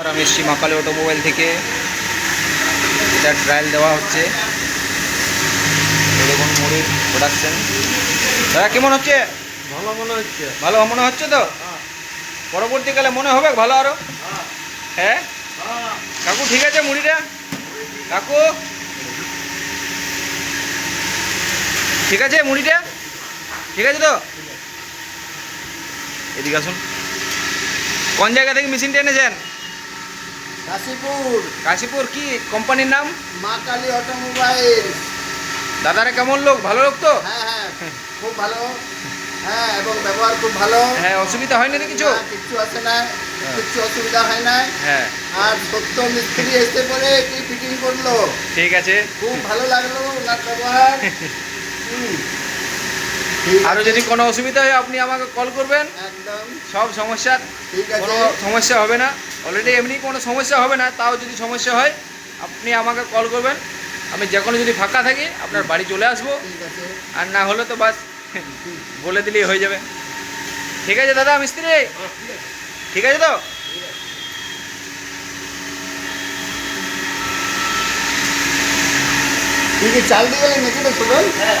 আর আমি এসছি মাকালি অটোমোবাইল থেকে। এটা ট্রায়াল দেওয়া হচ্ছে। দেখুন মুড়ির প্রোডাকশন দাদা কেমন হচ্ছে? ভালো মনে হচ্ছে। ভালো মনে হচ্ছে তো? পরবর্তীকালে মনে হবে? ভালো আরও? হ্যাঁ। কাকু ঠিক আছে মুড়িটা? কাকু? ঠিক আছে মুড়িটা? ঠিক আছে তো? এদিকে আসুন। কোন জায়গা থেকে মেশিনটা এনেছেন? কাশীপুর। কাশীপুর কি? কোম্পানির নাম? মা কালী অটোমোবাইল। দাদারা কেমন লোক? ভালো লোক তো? হ্যাঁ হ্যাঁ খুব ভালো। হ্যাঁ এবং ব্যবহার খুব ভালো। হ্যাঁ অসুবিধা হয়নি তো কিছু? না, কিচ্ছু আসে না কিচ্ছু অসুবিধা হয় না। হ্যাঁ। আর সত্য মিস্ত্রি এসে পরে কি ফিটিং করল? ঠিক আছে। খুব ভালো লাগল ওনার ব্যবহার। হুম। আরও যদি কোনো অসুবিধা হয় আপনি আমাকে কল করবেন। একদম। সব সমস্যার কোনো সমস্যা হবে না। অলরেডি এমনি কোনো সমস্যা হবে না তাও যদি সমস্যা হয় আপনি আমাকে কল করবেন। আমি যে কোনো যদি ফাঁকা থাকি আপনার বাড়ি চলে আসব। আর না হলে তো বাস বলে দিলেই হয়ে যাবে। ঠিক আছে দাদা মিস্ত্রি? ঠিক আছে তো? চাল দিয়ে গেলি নাকি না সুবল হ্যাঁ।